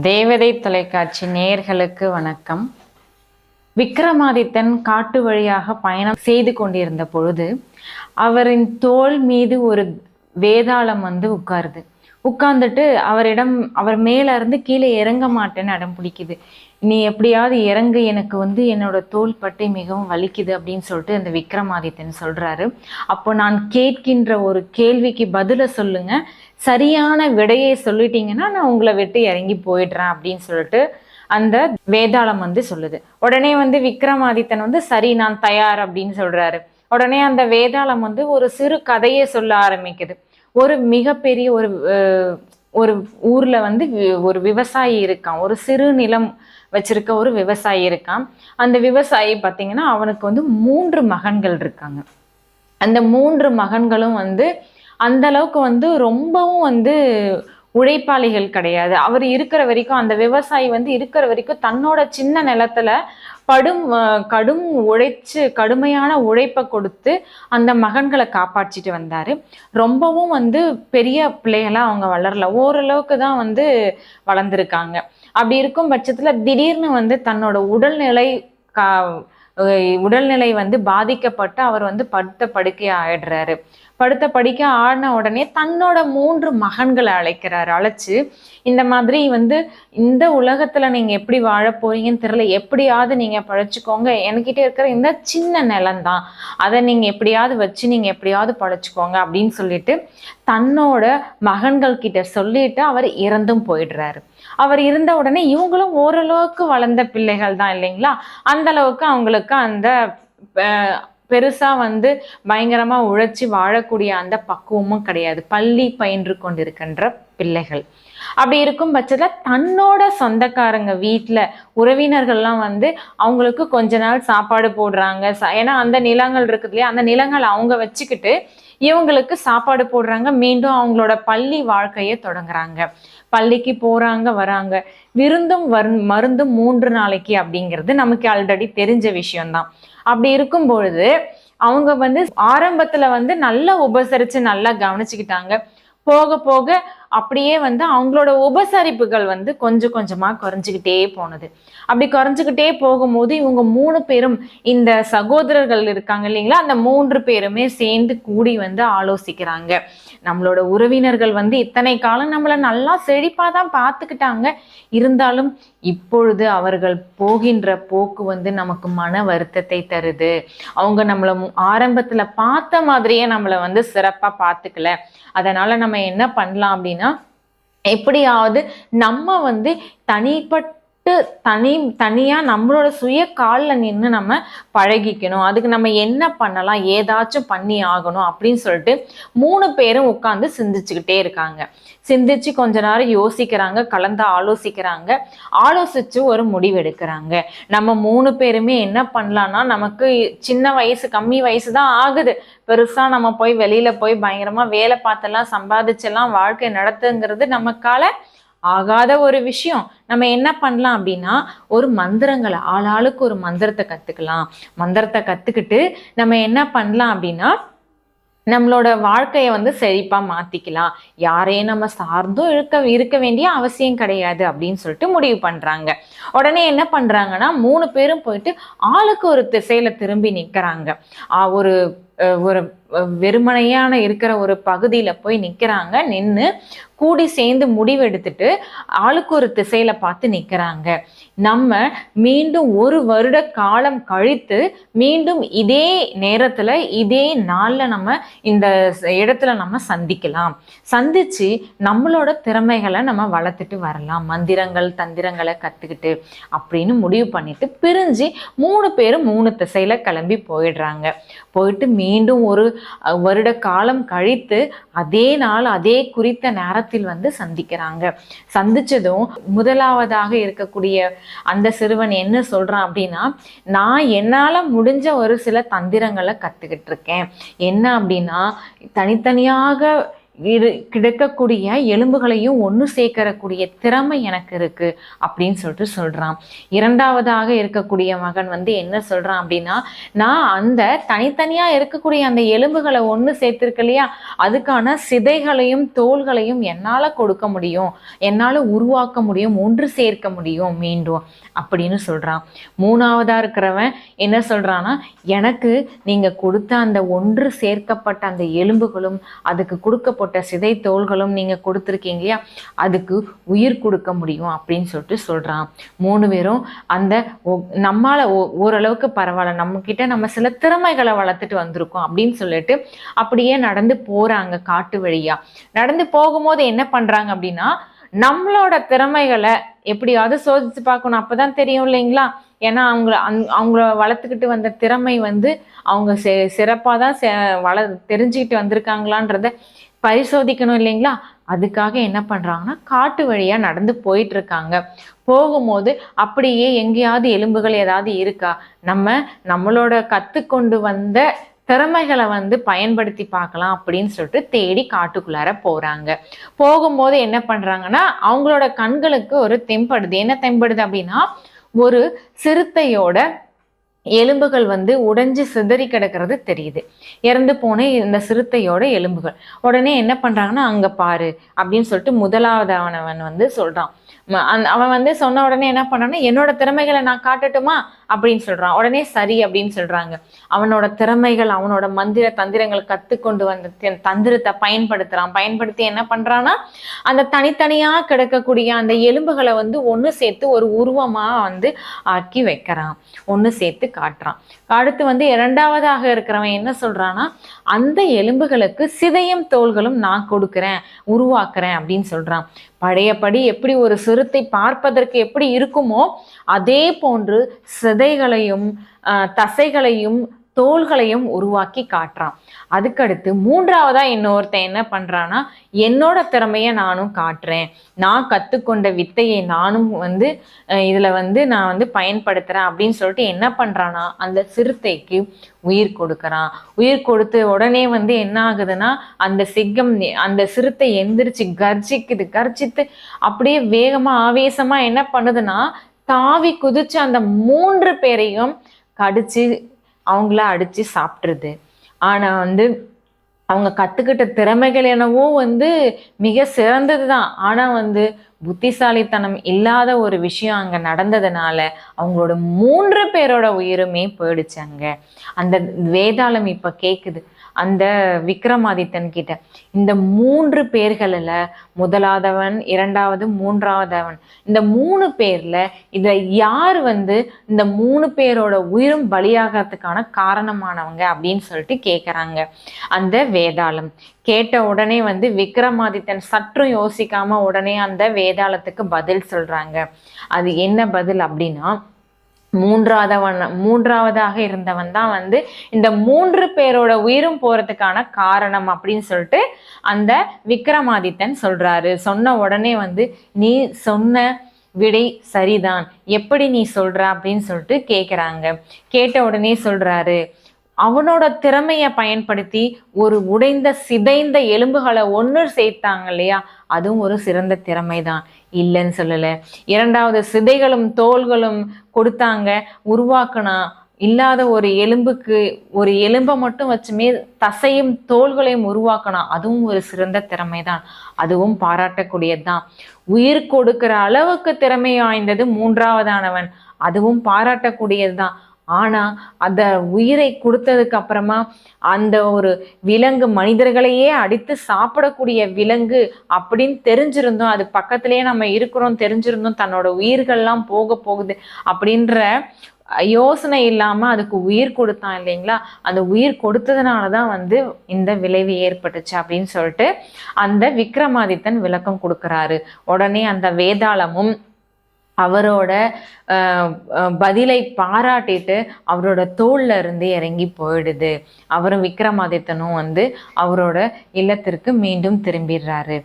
தேவதை தொலைக்காட்சி நேயர்களுக்கு வணக்கம். விக்ரமாதித்தன் காட்டு வழியாக பயணம் செய்து கொண்டிருந்த பொழுது அவரின் தோல் மீது ஒரு வேதாளம் வந்து உட்காருது. உட்கார்ந்துட்டு அவரிடம் அவர் மேல இருந்து கீழே இறங்க மாட்டேன்னு அடம் பிடிக்குது. நீ எப்படியாவது இறங்கு எனக்கு வந்து என்னோட தோல் பட்டை மிகவும் வலிக்குது அப்படின்னு சொல்லிட்டு அந்த விக்ரமாதித்தன் சொல்றாரு. அப்போ நான் கேட்கின்ற ஒரு கேள்விக்கு பதில சொல்லுங்க. சரியான விடையை சொல்லிட்டீங்கன்னா நான் உங்களை விட்டு இறங்கி போயிடுறேன் அப்படின்னு சொல்லிட்டு அந்த வேதாளம் வந்து சொல்லுது. உடனே வந்து விக்ரமாதித்தன் வந்து சரி நான் தயார் அப்படின்னு சொல்றாரு. உடனே அந்த வேதாளம் வந்து ஒரு சிறு கதையை சொல்ல ஆரம்பிக்குது. ஒரு மிகப்பெரிய ஒரு ஒரு ஊர்ல வந்து வி- ஒரு விவசாயி இருக்கான். ஒரு சிறு நிலம் வச்சிருக்க ஒரு விவசாயி இருக்கான். அந்த விவசாயி பார்த்தீங்கன்னா அவனுக்கு வந்து மூன்று மகன்கள் இருக்காங்க. அந்த மூன்று மகன்களும் வந்து அந்த அளவுக்கு வந்து ரொம்பவும் வந்து உழைப்பாளிகள் கிடையாது. அவர் இருக்கிற வரைக்கும் அந்த விவசாயி வந்து இருக்கிற வரைக்கும் தன்னோட சின்ன நிலத்துல படும் கடும் உழைச்சு கடுமையான உழைப்பை கொடுத்து அந்த மகன்களை காப்பாற்றிட்டு வந்தார். ரொம்பவும் வந்து பெரிய பிள்ளைகளாக அவங்க வளரல. ஓரளவுக்கு தான் வந்து வளர்ந்துருக்காங்க. அப்படி இருக்கும் பட்சத்தில் திடீர்னு வந்து தன்னோட உடல்நிலை கா உடல்நிலை வந்து பாதிக்கப்பட்டு அவர் வந்து படுத்த படுக்கை ஆயிடுறாரு படுத்த படிக்க ஆடின உடனே தன்னோட மூன்று மகன்களை அழைக்கிறார். அழைச்சு இந்த மாதிரி வந்து இந்த உலகத்துல நீங்க எப்படி வாழ போறீங்கன்னு தெரியல. எப்படியாவது நீங்க பழைச்சுக்கோங்க. என்கிட்ட இருக்கிற இந்த சின்ன நிலம்தான். அதை நீங்க எப்படியாவது வச்சு நீங்க எப்படியாவது பழைச்சுக்கோங்க அப்படின்னு சொல்லிட்டு தன்னோட மகன்கள் கிட்ட சொல்லிட்டு அவர் இறந்தும் போயிடுறாரு. அவர் இருந்த உடனே இவங்களும் ஓரளவுக்கு வளர்ந்த பிள்ளைகள் தான் இல்லைங்களா? அந்த அளவுக்கு அவங்களுக்கு அந்த பெருசாக பெருசா வந்து பயங்கரமா உழைச்சி வாழக்கூடிய அந்த பக்குவமும் கிடையாது. பள்ளி பயின்று கொண்டிருக்கின்ற பிள்ளைகள். அப்படி இருக்கும் பட்சத்துல தன்னோட சொந்தக்காரங்க வீட்டில் உறவினர்கள்லாம் வந்து அவங்களுக்கு கொஞ்ச நாள் சாப்பாடு போடுறாங்க. ச- ஏன்னா அந்த நிலங்கள் இருக்குது இல்லையா? அந்த நிலங்கள் அவங்க வச்சுக்கிட்டு இவங்களுக்கு சாப்பாடு போடுறாங்க. மீண்டும் அவங்களோட பள்ளி வாழ்க்கையை தொடங்குறாங்க. பள்ளிக்கு போறாங்க வராங்க. விருந்தும் வரு மருந்தும் மூன்று நாளைக்கு அப்படிங்கிறது நமக்கு ஆல்ரெடி தெரிஞ்ச விஷயம்தான். அப்படி இருக்கும் பொழுது அவங்க வந்து ஆரம்பத்துல வந்து நல்லா உபசரிச்சு நல்லா கவனிச்சுக்கிட்டாங்க. போக போக அப்படியே வந்து அவங்களோட உபசரிப்புகள் வந்து கொஞ்சம் கொஞ்சமாக குறைஞ்சிக்கிட்டே போனது. அப்படி குறைஞ்சிக்கிட்டே போகும்போது இவங்க மூணு பேரும் இந்த சகோதரர்கள் இருக்காங்க இல்லைங்களா? அந்த மூன்று பேருமே சேர்ந்து கூடி வந்து ஆலோசிக்கிறாங்க. நம்மளோட உறவினர்கள் வந்து இத்தனை காலம் நம்மளை நல்லா செழிப்பாக தான் பார்த்துக்கிட்டாங்க. இருந்தாலும் இப்பொழுது அவர்கள் போகின்ற போக்கு வந்து நமக்கு மன வருத்தத்தை தருது. அவங்க நம்மளை ஆரம்பத்தில் பார்த்த மாதிரியே நம்மளை வந்து சிறப்பாக பார்த்துக்கல. அதனால் நம்ம என்ன பண்ணலாம் அப்படின்னா எப்படியாவது நம்ம வந்து தனிப்பட்ட தனி தனியாக நம்மளோட சுய காலில் நின்று நம்ம பழகிக்கணும். அதுக்கு நம்ம என்ன பண்ணலாம்? ஏதாச்சும் பண்ணி ஆகணும் அப்படின்னு சொல்லிட்டு மூணு பேரும் உட்காந்து சிந்திச்சுக்கிட்டே இருக்காங்க. சிந்திச்சு கொஞ்ச நேரம் யோசிக்கிறாங்க கலந்து ஆலோசிக்கிறாங்க. ஆலோசிச்சு ஒரு முடிவு எடுக்கிறாங்க. நம்ம மூணு பேருமே என்ன பண்ணலான்னா நமக்கு சின்ன வயசு கம்மி வயசு தான் ஆகுது. பெருசா நம்ம போய் வெளியில போய் பயங்கரமா வேலை பார்த்தெல்லாம் சம்பாதிச்செல்லாம் வாழ்க்கை நடத்துங்கிறது நமக்கால ஆகாத ஒரு விஷயம். நம்ம என்ன பண்ணலாம் அப்படின்னா ஒரு மந்திரங்களை ஆளாளுக்கு ஒரு மந்திரத்தை கத்துக்கலாம். மந்திரத்தை கத்துக்கிட்டு நம்ம என்ன பண்ணலாம் அப்படின்னா நம்மளோட வாழ்க்கையை வந்து செழிப்பா மாத்திக்கலாம். யாரையும் நம்ம சார்ந்தும் இருக்க இருக்க வேண்டிய அவசியம் கிடையாது அப்படின்னு சொல்லிட்டு முடிவு பண்றாங்க. உடனே என்ன பண்றாங்கன்னா மூணு பேரும் போயிட்டு ஆளுக்கு ஒரு திசையில திரும்பி நிற்கிறாங்க ஒரு ஒரு வெறுமனையான இருக்கிற ஒரு பகுதியில் போய் நிற்கிறாங்க நின்று கூடி சேர்ந்து முடிவெடுத்துட்டு ஆளுக்கு ஒரு திசையில பார்த்து நிற்கிறாங்க நம்ம மீண்டும் ஒரு வருட காலம் கழித்து மீண்டும் இதே நேரத்தில் இதே நாளில் நம்ம இந்த இடத்துல நம்ம சந்திக்கலாம். சந்திச்சு நம்மளோட திறமைகளை நம்ம வளர்த்துட்டு வரலாம். மந்திரங்கள் தந்திரங்களை கற்றுக்கிட்டு அப்படின்னு முடிவு பண்ணிட்டு பிரிஞ்சு மூணு பேரும் மூணு திசையில கிளம்பி போயிடுறாங்க. போயிட்டு மீண்டும் ஒரு வருட காலம் கழித்து அதே நாள் அதே குறித்த நேரத்தில் வந்து சந்திக்கிறாங்க. சந்திச்சதும் முதலாவதாக இருக்கக்கூடிய அந்த சிறுவன் என்ன சொல்றான் அப்படின்னா நான் என்னால முடிஞ்ச ஒரு சில தந்திரங்களை கத்துக்கிட்டு இருக்கேன் என்ன அப்படின்னா தனித்தனியாக இரு கிடைக்கக்கூடிய எலும்புகளையும் ஒன்று சேர்க்கறக்கூடிய திறமை எனக்கு இருக்கு அப்படின்னு சொல்லிட்டு சொல்றான். இரண்டாவதாக இருக்கக்கூடிய மகன் வந்து என்ன சொல்றான் அப்படின்னா நான் அந்த தனித்தனியா இருக்கக்கூடிய அந்த எலும்புகளை ஒன்று சேர்த்திருக்கு இல்லையா? அதுக்கான சிதைகளையும் தோள்களையும் என்னால கொடுக்க முடியும். என்னால உருவாக்க முடியும். ஒன்று சேர்க்க முடியும் மீண்டும் அப்படின்னு சொல்றான். மூணாவதா இருக்கிறவன் என்ன சொல்றான்னா எனக்கு நீங்க கொடுத்த அந்த ஒன்று சேர்க்கப்பட்ட அந்த எலும்புகளும் அதுக்கு கொடுக்கப்பட்ட சிதை தோள்களும் நீங்கள் கொடுத்துருக்கீங்க இல்லையா? அதுக்கு உயிர் கொடுக்க முடியும் அப்படின்னு சொல்லிட்டு சொல்கிறான் மூணு பேரும் அந்த ஒ- ஓ- ஓரளவுக்கு பரவாயில்ல. நம்மக்கிட்ட நம்ம சில திறமைகளை வளர்த்துட்டு வந்திருக்கோம் அப்படின்னு சொல்லிட்டு அப்படியே நடந்து போகிறாங்க காட்டு வழியாக நடந்து போகும்போது என்ன பண்ணுறாங்க அப்படின்னா நம்மளோட திறமைகளை எப்படியாவது சோதிச்சு பார்க்கணும். அப்போ தான் தெரியும் இல்லைங்களா? ஏன்னா அவங்கள அந் அவங்கள வளர்த்துக்கிட்டு வந்த திறமை வந்து அவங்க சிறப்பாக தான் வள தெரிஞ்சுக்கிட்டு வந்திருக்காங்களான்றத பரிசோதிக்கணும் இல்லைங்களா? அதுக்காக என்ன பண்ணுறாங்கன்னா காட்டு வழியாக நடந்து போயிட்டு இருக்காங்க போகும்போது அப்படியே எங்கேயாவது எலும்புகள் ஏதாவது இருக்கா? நம்ம நம்மளோட கற்றுக்கொண்டு வந்த திறமைகளை வந்து பயன்படுத்தி பார்க்கலாம் அப்படின்னு சொல்லிட்டு தேடி காட்டுக்குள்ளார போகிறாங்க போகும்போது என்ன பண்ணுறாங்கன்னா அவங்களோட கண்களுக்கு ஒரு தெம்படுது. என்ன தெம்படுது அப்படின்னா ஒரு சிறுத்தையோட எலும்புகள் வந்து உடைஞ்சு சிதறி கிடக்கிறது தெரியுது. இறந்து போன இந்த சிறுத்தையோட எலும்புகள். உடனே என்ன பண்றாங்கன்னா அங்க பாரு அப்படின்னு சொல்லிட்டு முதலாவது அவனவன் வந்து சொல்றான். அவன் வந்து சொன்ன உடனே என்ன பண்ணான்னா என்னோட திறமைகளை நான் காட்டட்டுமா? அப்படின்னு சொல்றான். உடனே சரி அப்படின்னு சொல்றாங்க. அவனோட திறமைகள் அவனோட மந்திர தந்திரங்கள் கத்துக்கொண்டு வந்த தந்திரத்தை பயன்படுத்துறான். பயன்படுத்தி என்ன பண்றான்னா அந்த தனித்தனியா கிடக்கக்கூடிய அந்த எலும்புகளை வந்து ஒன்று சேர்த்து ஒரு உருவமா வந்து ஆக்கி வைக்கிறான். ஒன்று சேர்த்து காட்டுறான். அடுத்து வந்து இரண்டாவதாக இருக்கிறவன் என்ன சொல்றான்னா அந்த எலும்புகளுக்கு சிதையும் தோள்களும் நான் கொடுக்குறேன் உருவாக்குறேன் அப்படின்னு சொல்றான். பழையபடி எப்படி ஒரு சிறுத்தை பார்ப்பதற்கு எப்படி இருக்குமோ அதே போன்று சிதைகளையும் தசைகளையும் தோள்களையும் உருவாக்கி காட்டுறான். அதுக்கடுத்து மூன்றாவதா இன்னொருத்தன் என்ன பண்றான்னா என்னோட திறமையை நானும் காட்டுறேன். நான் கத்துக்கொண்ட வித்தையை நானும் வந்து இதில் இதுல வந்து நான் வந்து பயன்படுத்துறேன் அப்படின்னு சொல்லிட்டு என்ன பண்றானா அந்த சிறுத்தைக்கு உயிர் கொடுக்கறான். உயிர் கொடுத்து உடனே வந்து என்ன ஆகுதுன்னா அந்த சிங்கம் அந்த சிறுத்தை எந்திரிச்சு கர்ஜிக்குது. கர்ஜித்து அப்படியே வேகமா ஆவேசமா என்ன பண்ணுதுன்னா தாவி குதிச்சு அந்த மூன்று பேரையும் கடிச்சு அவங்கள அடித்து சாப்பிட்ருது ஆனால் வந்து அவங்க கற்றுக்கிட்ட திறமைகள் என்னவோ வந்து மிக சிறந்தது தான் ஆனால் வந்து புத்திசாலித்தனம் இல்லாத ஒரு விஷயம் அங்கே நடந்ததுனால அவங்களோட மூன்று பேரோட உயிருமே போயிடுச்சு அங்கே. அந்த வேதாளம் இப்போ கேட்குது அந்த விக்ரமாதித்தன் கிட்ட. இந்த மூன்று பேர்களில் முதலாதவன் இரண்டாவது மூன்றாவதவன். இந்த மூணு பேர்ல இதுல யார் வந்து இந்த மூணு பேரோட உயிரும் பலியாகிறதுக்கான காரணமானவங்க அப்படின்னு சொல்லிட்டு கேட்குறாங்க அந்த வேதாளம் கேட்ட உடனே வந்து விக்ரமாதித்தன் சற்றும் யோசிக்காம உடனே அந்த வேதாளத்துக்கு பதில் சொல்றாங்க. அது என்ன பதில் அப்படின்னா மூன்றாவதவன் மூன்றாவதாக இருந்தவன் தான் வந்து இந்த மூன்று பேரோட உயிரும் போறதுக்கான காரணம் அப்படின்னு சொல்லிட்டு அந்த விக்ரமாதித்தன் சொல்றாரு. சொன்ன உடனே வந்து நீ சொன்ன விடை சரிதான். எப்படி நீ சொல்ற? அப்படின்னு சொல்லிட்டு கேக்குறாங்க. கேட்ட உடனே சொல்றாரு அவனோட திறமையை பயன்படுத்தி ஒரு உடைந்த சிதைந்த எலும்புகளை ஒன்று சேர்த்தாங்க இல்லையா? அதுவும் ஒரு சிறந்த திறமை தான் இல்லைன்னு சொல்லலை. இரண்டாவது சிதைகளும் தோள்களும் கொடுத்தாங்க. உருவாக்குனா இல்லாத ஒரு எலும்புக்கு ஒரு எலும்பை மட்டும் வச்சுமே தசையும் தோள்களையும் உருவாக்கணும் அதுவும் ஒரு சிறந்த திறமை தான் அதுவும் பாராட்டக்கூடியது தான் உயிர் கொடுக்கிற அளவுக்கு திறமை வாய்ந்தது மூன்றாவதானவன். அதுவும் பாராட்டக்கூடியது தான் ஆனால் அந்த உயிரை கொடுத்ததுக்கு அப்புறமா அந்த ஒரு விலங்கு மனிதர்களையே அடித்து சாப்பிடக்கூடிய விலங்கு அப்படின்னு தெரிஞ்சிருந்தோம். அது பக்கத்திலேயே நம்ம இருக்கிறோம் தெரிஞ்சிருந்தோம். தன்னோட உயிர்கள்லாம் போக போகுது அப்படின்ற யோசனை இல்லாமல் அதுக்கு உயிர் கொடுத்தான் இல்லைங்களா? அந்த உயிர் கொடுத்ததுனால தான் வந்து இந்த விளைவு ஏற்பட்டுச்சு அப்படின்னு சொல்லிட்டு அந்த விக்ரமாதித்தன் விளக்கம் கொடுக்குறாரு. உடனே அந்த வேதாளமும் அவரோட பதிலை பாராட்டிட்டு அவரோட தோல்ல இருந்து இறங்கி போயிடுது. அவரும் விக்ரமாதித்தனும் வந்து அவரோட இல்லத்திற்கு மீண்டும் திரும்பிடுறாரு.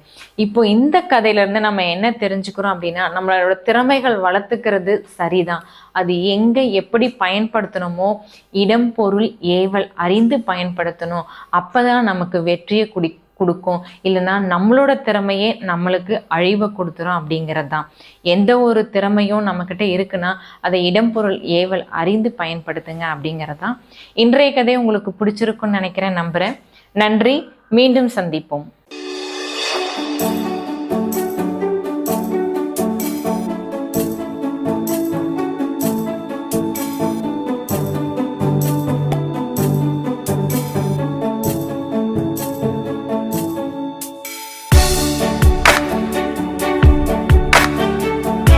இப்போ இந்த கதையிலேருந்து நம்ம என்ன தெரிஞ்சுக்கிறோம் அப்படின்னா நம்மளோட திறமைகள் வளர்த்துக்கிறது சரிதான். அது எங்கே எப்படி பயன்படுத்தணுமோ இடம் பொருள் ஏவல் அறிந்து பயன்படுத்தணும். அப்போதான் நமக்கு வெற்றியை குடி கொடுக்கும். இல்லைன்னா நம்மளோட திறமையே நம்மளுக்கு அழிவை கொடுத்துரும் அப்படிங்கிறது தான். எந்த ஒரு திறமையும் நம்மக்கிட்ட இருக்குன்னா அதை இடம்பொருள் ஏவல் அறிந்து பயன்படுத்துங்க அப்படிங்கிறது தான். இன்றைய கதை உங்களுக்கு பிடிச்சிருக்குன்னு நினைக்கிறேன் நம்புகிறேன் நன்றி. மீண்டும் சந்திப்போம்.